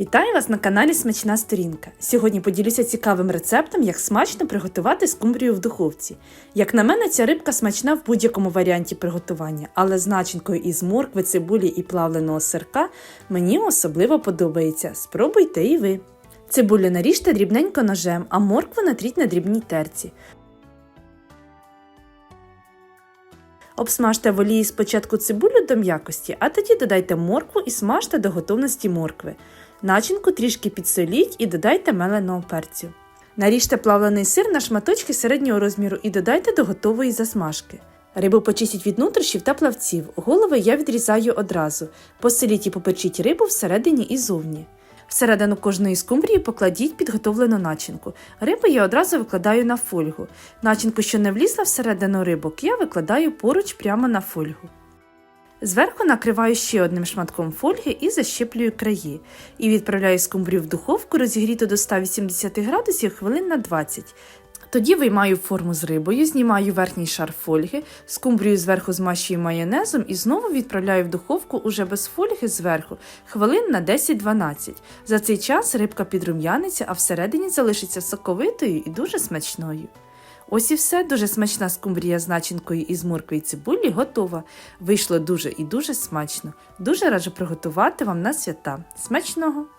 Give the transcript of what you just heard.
Вітаю вас на каналі Смачна Сторінка. Сьогодні поділюся цікавим рецептом, як смачно приготувати скумбрію в духовці. Як на мене, ця рибка смачна в будь-якому варіанті приготування, але з начинкою із моркви, цибулі і плавленого сирка мені особливо подобається. Спробуйте і ви. Цибулю наріжте дрібненько ножем, а моркву натріть на дрібній терці. Обсмажте в олії спочатку цибулю до м'якості, а тоді додайте моркву і смажте до готовності моркви. Начинку трішки підсоліть і додайте меленого перцю. Наріжте плавлений сир на шматочки середнього розміру і додайте до готової засмажки. Рибу почистіть від нутрощів та плавців. Голови я відрізаю одразу. Посиліть і попечіть рибу всередині і зовні. Всередину кожної скумбрії покладіть підготовлену начинку. Рибу я одразу викладаю на фольгу. Начинку, що не влізла всередину рибок, я викладаю поруч прямо на фольгу. Зверху накриваю ще одним шматком фольги і защіплюю краї. І відправляю скумбрію в духовку, розігріту до 180 градусів хвилин на 20. Тоді виймаю форму з рибою, знімаю верхній шар фольги, скумбрію зверху змащую майонезом і знову відправляю в духовку уже без фольги зверху хвилин на 10-12. За цей час рибка підрум'яниться, а всередині залишиться соковитою і дуже смачною. Ось і все, дуже смачна скумбрія з начинкою із моркви і цибулі готова. Вийшло дуже і дуже смачно. Дуже раджу приготувати вам на свята. Смачного!